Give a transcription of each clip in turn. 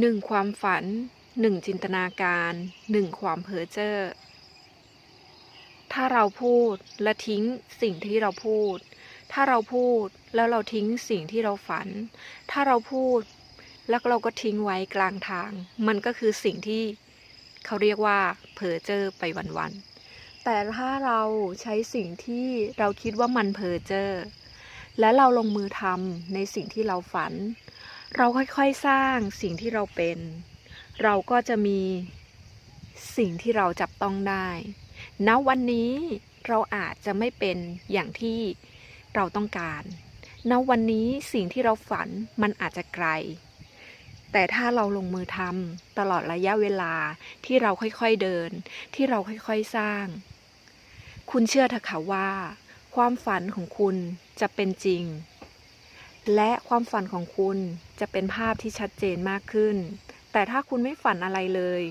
หนึ่งความฝันหนึ่งจินตนาการหนึ่งความเพ้อเจ้อถ้าเราพูดและทิ้งสิ่งที่เราพูด ถ้าเราพูดแล้วเราทิ้งสิ่งที่เราฝัน ถ้าเราพูดแล้วเราก็ทิ้งไว้กลางทาง มันก็คือสิ่งที่เขาเรียกว่าเพ้อเจ้อไปวันๆ แต่ถ้าเราใช้สิ่งที่เราคิดว่ามันเพ้อเจ้อและเราลงมือทำในสิ่งที่เราฝัน เราค่อยๆสร้างสิ่งที่เราเป็น เราก็จะมีสิ่งที่เราจับต้องได้ณวันนี้เราอาจจะไม่เป็นอย่างที่เราต้องการณวันนี้สิ่งที่เราฝันมันอาจจะไกล แต่ถ้าเราลงมือทำตลอดระยะเวลาที่เราค่อยๆเดิน ที่เราค่อยๆสร้าง คุณเชื่อเถอะค่ะว่า ความฝันของคุณจะเป็นจริง และความฝันของคุณจะเป็นภาพที่ชัดเจนมากขึ้น แต่ถ้าคุณไม่ฝันอะไรเลย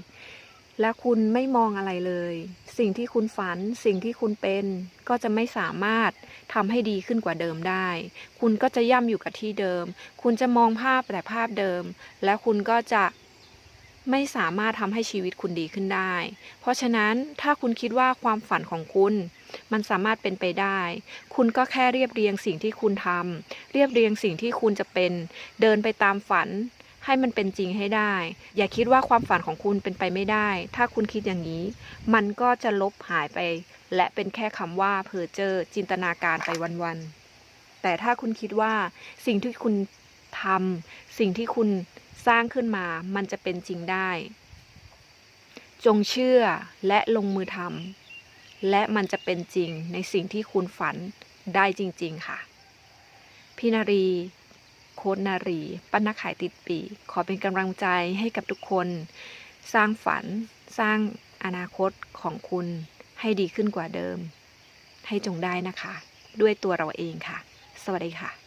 และคุณไม่มองอะไรเลย สิ่งที่คุณฝัน สิ่งที่คุณเป็น ก็จะไม่สามารถทำให้ดีขึ้นกว่าเดิมได้ คุณก็จะย่ำอยู่กับที่เดิม คุณจะมองภาพแต่ภาพเดิม และคุณก็จะ ไม่สามารถทำให้ชีวิตคุณดีขึ้นได้ เพราะฉะนั้นถ้าคุณคิดว่าความฝันของคุณ มันสามารถเป็นไปได้ คุณก็แค่เรียบเรียงสิ่งที่คุณทำเรียบเรียงสิ่งที่คุณจะเป็น เดินไปตามฝัน ให้มันเป็นจริงให้ได้ อย่าคิดว่าความฝันของคุณเป็นไปไม่ได้ ถ้าคุณคิดอย่างนี้ มันก็จะลบหายไป และเป็นแค่คำว่าเพ้อเจอจินตนาการไปวันๆแต่ถ้าคุณคิดว่าสิ่งที่คุณทำสิ่งที่คุณ สร้างขึ้นมามันจะเป็นจริงได้ จงเชื่อและลงมือทำและมันจะเป็นจริงในสิ่งที่คุณฝันได้จริง ๆ ค่ะ พี่นารี โค้ดนารี ปั้นนักขายติดปี ขอเป็นกำลังใจให้กับทุกคน สร้างฝัน สร้างอนาคตของคุณให้ดีขึ้นกว่าเดิม ให้จงได้นะคะ ด้วยตัวเราเองค่ะ สวัสดีค่ะ